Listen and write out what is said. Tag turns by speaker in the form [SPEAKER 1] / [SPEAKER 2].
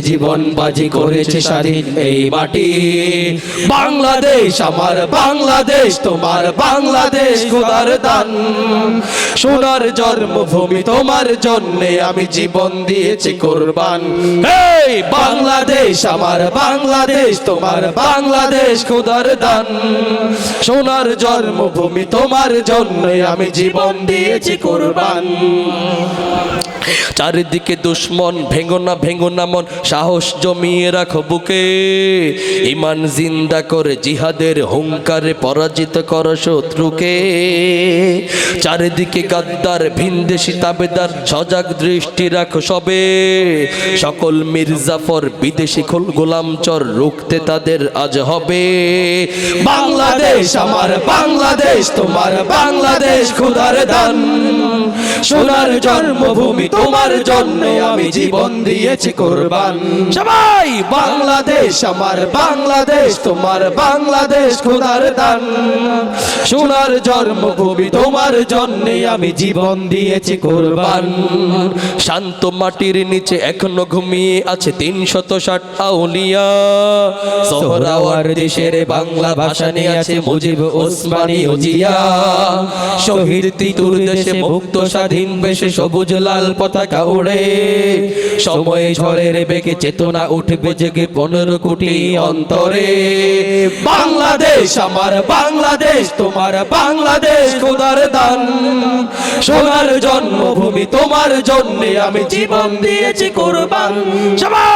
[SPEAKER 1] জীবন, বাজি করেছে স্বাধীন এই মাটি। বাংলাদেশ আমার, বাংলাদেশ তোমার, বাংলাদেশ খোদার দান। সোনার জন্মভূমি তোমার জন্যে আমি জীবন দিয়েছি কোরবান। এই বাংলাদেশ আমার, বাংলাদেশ তোমার, বাংলাদেশ খোদার দান। সোনার জন্মভূমি তোমার জন্যে আমি জীবন দিয়েছি কোরবান।
[SPEAKER 2] চারিদিকে দুশ্মন, ভেঙো না ভেঙো না মন, সাহস জমিয়ে রাখো বুকে। ইমান জিন্দা করে জিহাদের হুঙ্কারে পরাজিত করো শত্রুকে। চারিদিকে গাদ্দার ভিনদেশি তাবেদার, সজাগ দৃষ্টি রাখো সবে। সকল মির্জাফর বিদেশি খোল গোলাম চর, রুখতে তাদের আজ হবে।
[SPEAKER 1] বাংলাদেশ আমার, বাংলাদেশ তোমার, বাংলাদেশ খুদার দান। সোনার জন্মভূমি তোমার জন্য আমি জীবন দিয়েছি কোরবান। সবাই, বাংলাদেশ আমার, বাংলাদেশ তোমার, বাংলাদেশ খুদার দান। সোনার জন্মভূমি তোমার জন্য আমি জীবন দিয়েছি কোরবান।
[SPEAKER 2] শান্ত মাটির নিচে এখনও ঘুমিয়ে আছে তিন শত ষাট আউলিয়া।
[SPEAKER 1] সোহরাওয়ার দেশের বাংলা ভাষা নিয়ে আছে মুজিব ওসমানী ও জিয়া শহীদ তিতুর দেশে মুক্ত স্বাধীন বেশে সবুজ, লাল পতাকা উড়ে। সময় ঝড়ের বেগে চেতনা উঠবে জেগে পনেরো কোটি অন্তরে। বাংলাদেশ আমার বাংলাদেশ, তোমার বাংলাদেশ খোদার দান। সোনার জন্মভূমি তোমার জন্যে আমি জীবন দিয়েছি কোরবান। সবাই!